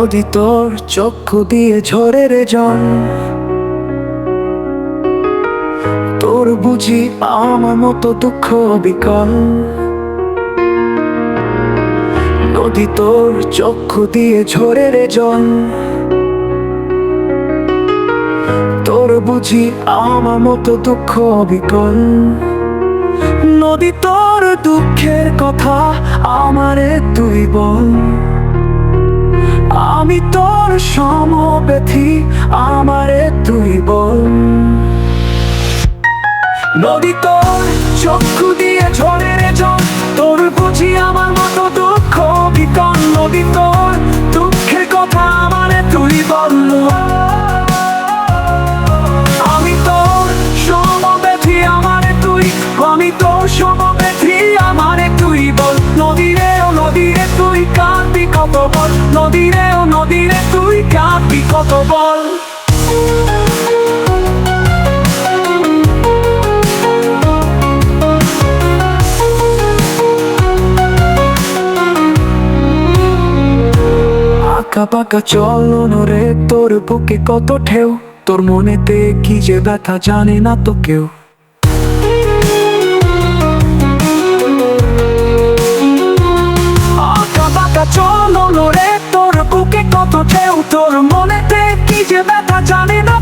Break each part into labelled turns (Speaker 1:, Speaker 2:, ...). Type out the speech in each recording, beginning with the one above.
Speaker 1: নদী তোর চক্ষু দিয়ে ঝরে রে জল, তোর বুঝি আমার মতো দুঃখ বিকল। নদী তোর চক্ষু দিয়ে ঝরে রে জল, তোর বুঝি আমার মতো দুঃখ বিকল। নদী তোর দুঃখের কথা আমারে তুই বল সমব্যথি আমারে তুই বল। নদী তোর কাঁদবি কত বল। আঁকা পাকা চলন রে, তোর বুকে কত ঢেউ, তোর মনেতে কি যে ব্যথা জানে না তো কেউ। তোর বুকে কত ঢেউ, তোর ব্যথা জানে না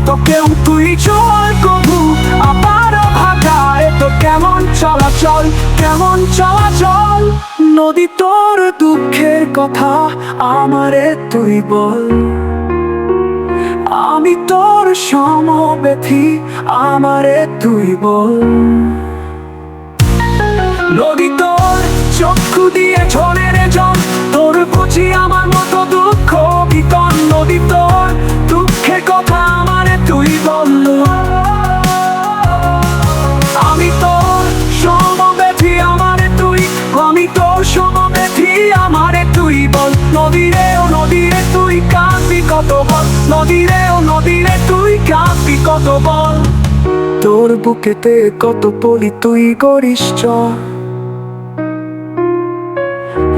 Speaker 1: তুই চল কবু। আবার ভাগা, এ তো কেমন চলাচল কেমন চলাচল? নদী তোর দুঃখের কথা আমারে তুই বল। আমি তোর সমব্যথি, আমারে তুই বল। নদী তোর চক্ষু দিয়ে ঝরে বল আমি তোর সমব্যথি আমারে তুই, আমি তোর সমব্যথি আমারে তুই বল নদীরে ও নদীরে তুই কাঁদবি কত বল নদীরে ও নদীরে তুই কাঁদবি কত বল। তোর বুকেতে কত পলি তুই করিস চর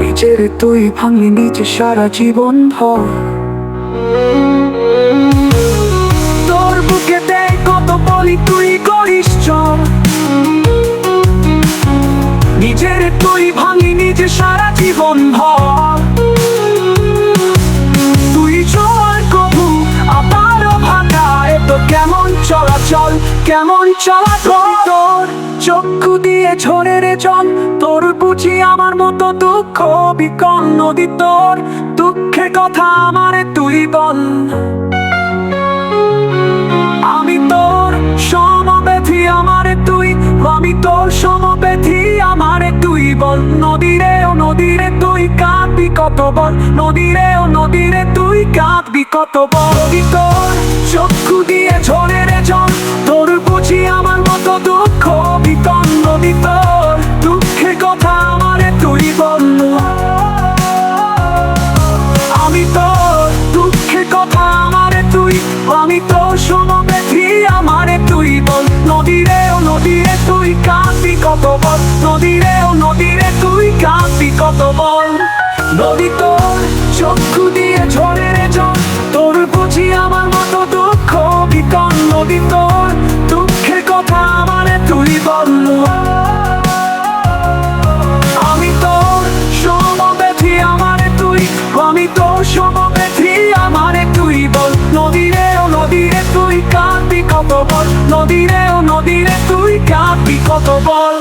Speaker 1: নিজের তুই ভাঙলি নিজে সারা জীবন ভর। তোর বুকেতে কত বলি তুই করিস চর নিজের তুই ভাঙি নিজে সারা জীবন ভর। তুই চল কবু, আবারও ভাঙা, এ তো কেমন চলাচল কেমন চলাচল? তোর চক্ষু দিয়ে ঝরে রে জল, তোর বুঝি আমার মতো দুঃখ বিকল নদী তোর, দুঃখের কথা আমারে তুই বল। কাঁদবি কত নদীরে ও নদীরে তুই কাঁদবি কত বল? তোর চক্ষু দিয়ে ঝরে রে জল? তোর বুঝি আমার মতো দুঃখ বিকল নদী তোর দুঃখের কথা আমারে তুই বল। আমি তোর দুঃখের কথা আমারে তুই, আমি তোর সমব্যথি আমারে তুই বল। নদীরে ও নদীরে তুই কাঁদবি কত বল? নদীরে ও নদীরে তুই কাঁদবি কত বল? নদী তোর, চক্ষু দিয়ে ঝরে রে জল। তোর বুঝি আমার মতো দুঃখ বিকল নদী তোর। দুঃখের কথা আমারে তুই বল। আমি তোর সমব্যথি আমারে তুই। আমি তোর সমব্যথি আমারে তুই বল। নদীরে ও নদীরে তুই কাঁদবি কত বল? নদীরে ও নদীরে তুই কাঁদবি কত বল?